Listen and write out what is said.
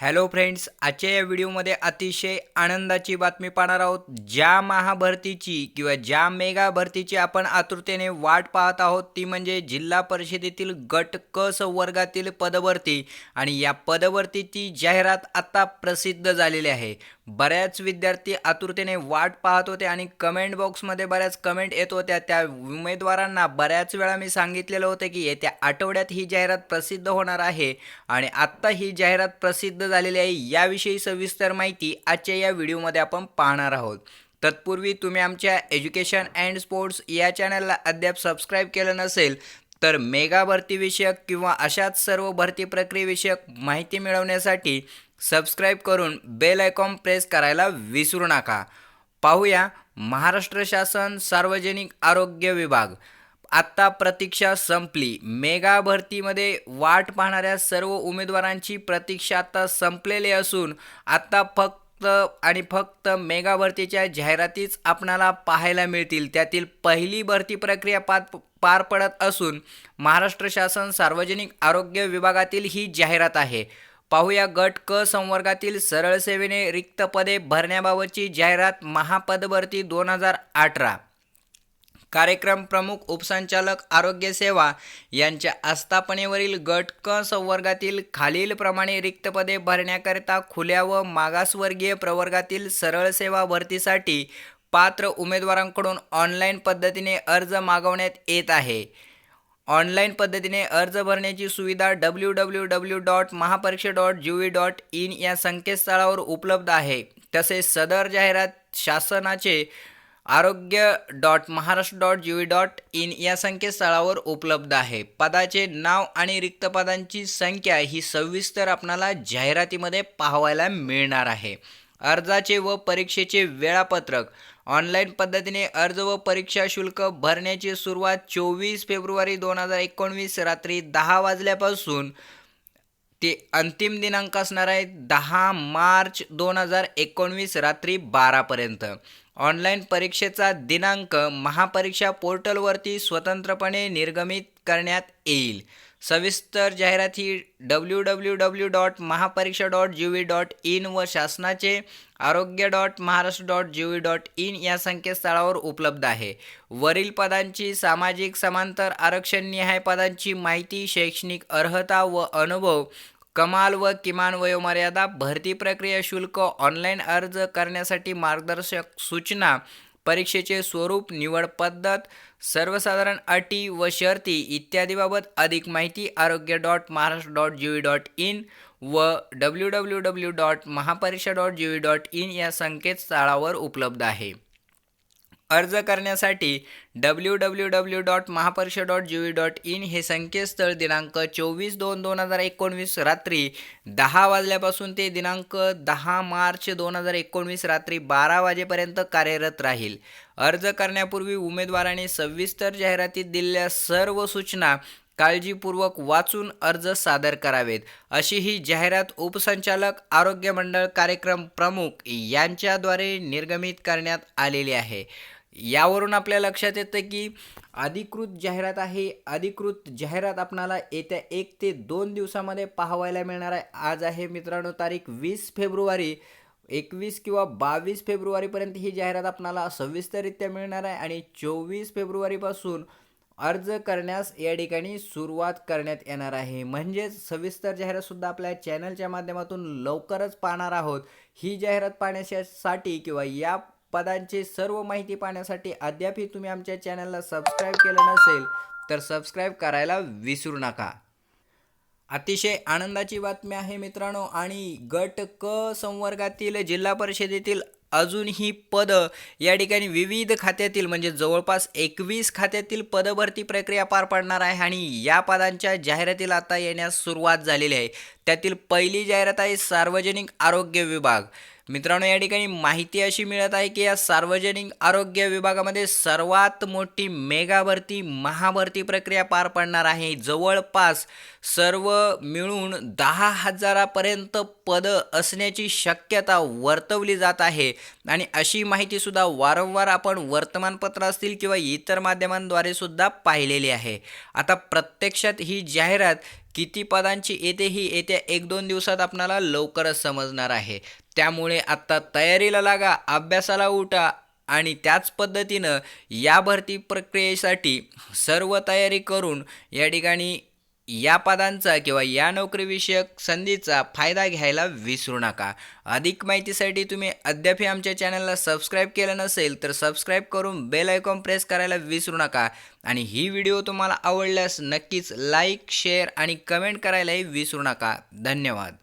Hello friends आजच्या या व्हिडिओमध्ये अतिशय आनंदाची बातमी पाहणार आहोत. ज्या महाभरतीची किंवा ज्या मेगा भरतीची आपण आतुरतेने वाट पाहत आहोत ती म्हणजे जिल्हा परिषदेतील गट क वर्गातील पदभरती. आणि या पदभरतीची जाहिरात आता प्रसिद्ध झालेली आहे. बऱ्याच विद्यार्थी आतुरतेने वाट पाहत होते आणि कमेंट बॉक्समध्ये बऱ्याच कमेंट येत होत्या. त्या उमेदवारांना बऱ्याच वेळा मी सांगितलेलं होतं की येत्या आठवड्यात ही जाहिरात प्रसिद्ध होणार आहे आणि आत्ता ही जाहिरात प्रसिद्ध झालेली आहे याविषयी सविस्तर माहिती आजच्या या व्हिडिओमध्ये आपण पाहणार आहोत. तत्पूर्वी तुम्ही आमच्या एज्युकेशन अँड स्पोर्ट्स या चॅनलला अद्याप सबस्क्राईब केलं नसेल तर मेगा भरतीविषयक किंवा अशाच सर्व भरती प्रक्रियेविषयक माहिती मिळवण्यासाठी सबस्क्राईब करून बेल आयकॉन प्रेस करायला विसरू नका. पाहूया महाराष्ट्र शासन सार्वजनिक आरोग्य विभाग. आत्ता प्रतीक्षा संपली. मेगा भरतीमध्ये वाट पाहणाऱ्या सर्व उमेदवारांची प्रतीक्षा आता संपलेली असून आत्ता फक्त आणि फक्त मेगा भरतीच्या जाहिरातीच आपणाला पाहायला मिळतील. त्यातील पहिली भरती प्रक्रिया पार पार पडत असून महाराष्ट्र शासन सार्वजनिक आरोग्य विभागातील ही जाहिरात आहे. पाहूया गट क संवर्गातील सरळ सेवेने रिक्त पदे भरण्याबाबतची जाहिरात महापदभरती दोन हजार अठरा. कार्यक्रम प्रमुख उपसंचालक आरोग्य सेवा यांच्या आस्थापनेवरील गट क संवर्गातील खालीलप्रमाणे रिक्त पदे भरण्याकरिता खुल्या व मागासवर्गीय प्रवर्गातील सरळ सेवा भरतीसाठी पात्र उमेदवारांकडून ऑनलाईन पद्धतीने अर्ज मागवण्यात येत आहे. ऑनलाईन पद्धतीने अर्ज भरण्याची सुविधा W W W dot Mahapariksha dot G V dot in या संकेतस्थळावर उपलब्ध आहे. तसेच सदर जाहिरात शासनाचे Arogya dot Maharashtra dot G V dot in या संकेतस्थळावर उपलब्ध आहे. पदाचे नाव आणि रिक्त पदांची संख्या ही सविस्तर आपणाला जाहिरातीमध्ये पाहायला मिळणार आहे. अर्जाचे व परीक्षेचे वेळापत्रक. ऑनलाईन पद्धतीने अर्ज व परीक्षा शुल्क भरण्याची सुरुवात चोवीस फेब्रुवारी दोन हजार एकोणवीस रात्री दहा वाजल्यापासून ते अंतिम दिनांक असणार आहे दहा मार्च दोन हजार एकोणवीस रात्री बारापर्यंत ऑनलाईन परीक्षेचा दिनांक महापरीक्षा पोर्टलवरती स्वतंत्रपणे निर्गमित करण्यात येईल. सविस्तर जाहिरात ही W W W dot Mahapariksha dot G V dot in व शासनाचे Arogya dot Maharashtra dot G V dot in या संकेतस्थळावर उपलब्ध आहे. वरील पदांची सामाजिक समांतर आरक्षण निहाय पदांची माहिती शैक्षणिक अर्हता व अनुभव कमाल व किमान वयोमर्यादा भरती प्रक्रिया शुल्क ऑनलाईन अर्ज करण्यासाठी मार्गदर्शक सूचना परीक्षेचे स्वरूप निवड पद्धत सर्वसाधारण अटी व शर्ती इत्यादीबाबत अधिक माहिती Arogya dot Maharashtra dot G V dot in व W W W dot Mahapariksha dot G V dot in या संकेतस्थळावर उपलब्ध आहे. अर्ज करण्यासाठी W W W dot Mahaparishad dot G V dot in हे संकेतस्थळ दिनांक चोवीस दोन दोन हजार एकोणवीस रात्री दहा वाजल्यापासून ते दिनांक दहा मार्च दोन हजार एकोणवीस रात्री बारा वाजेपर्यंत कार्यरत राहील. अर्ज करण्यापूर्वी उमेदवाराने सविस्तर जाहिरातीत दिलेल्या सर्व सूचना काळजीपूर्वक वाचून अर्ज सादर करावेत. अशी ही जाहिरात उपसंचालक आरोग्य मंडळ कार्यक्रम प्रमुख यांच्याद्वारे निर्गमित करण्यात आलेली आहे. यावरून आपल्या लक्षात येतं की अधिकृत जाहिरात आहे. अधिकृत जाहिरात आपणाला येत्या एक ते दोन दिवसामध्ये पाहायला मिळणार आहे. आज आहे मित्रांनो तारीख वीस फेब्रुवारी. एकवीस किंवा बावीस फेब्रुवारीपर्यंत ही जाहिरात आपणाला सविस्तररित्या मिळणार आहे आणि चोवीस फेब्रुवारीपासून अर्ज करण्यास या ठिकाणी सुरुवात करण्यात येणार आहे. म्हणजेच सविस्तर जाहिरातसुद्धा आपल्या चॅनलच्या माध्यमातून लवकरच पाहणार आहोत. ही जाहिरात पाहण्यासाठी किंवा या पदांची सर्व माहिती पाहण्यासाठी अद्यापही तुम्ही आमच्या चॅनलला सबस्क्राईब केलं नसेल तर सबस्क्राईब करायला विसरू नका. अतिशय आनंदाची बातमी आहे मित्रांनो आणि गट क संवर्गातील जिल्हा परिषदेतील अजूनही पदं या ठिकाणी विविध खात्यातील म्हणजे जवळपास एकवीस खात्यातील पदभरती प्रक्रिया पार पडणार आहे आणि या पदांच्या जाहिरातीला आता येण्यास सुरुवात झालेली आहे. त्यातील पहिली जाहिरात आहे सार्वजनिक आरोग्य विभाग. मित्रांनो या ठिकाणी माहिती अशी मिळत आहे की या सार्वजनिक आरोग्य विभागामध्ये सर्वात मोठी मेगा भरती महाभरती प्रक्रिया पार पडणार आहे. जवळपास सर्व मिळून दहा हजारापर्यंत पदं असण्याची शक्यता वर्तवली जात आहे. आणि अशी माहितीसुद्धा वारंवार आपण वर्तमानपत्र असतील किंवा इतर माध्यमांद्वारे सुद्धा पाहिलेली आहे. आता प्रत्यक्षात ही जाहिरात किती पदांची येते ही येत्या एक दोन दिवसात आपणाला लवकरच समजणार आहे. त्यामुळे आत्ता तयारीला लागा अभ्यासाला उठा आणि त्याच पद्धतीनं या भरती प्रक्रियेसाठी सर्व तयारी करून या ठिकाणी या पदांचा किंवा या नोकरीविषयक संधीचा फायदा घ्यायला विसरू नका. अधिक माहितीसाठी तुम्ही अद्यापही आमच्या चॅनलला सबस्क्राईब केलं नसेल तर सबस्क्राईब करून बेल आयकॉन प्रेस करायला विसरू नका. आणि ही व्हिडिओ तुम्हाला आवडल्यास नक्कीच लाईक शेअर आणि कमेंट करायलाही विसरू नका. धन्यवाद.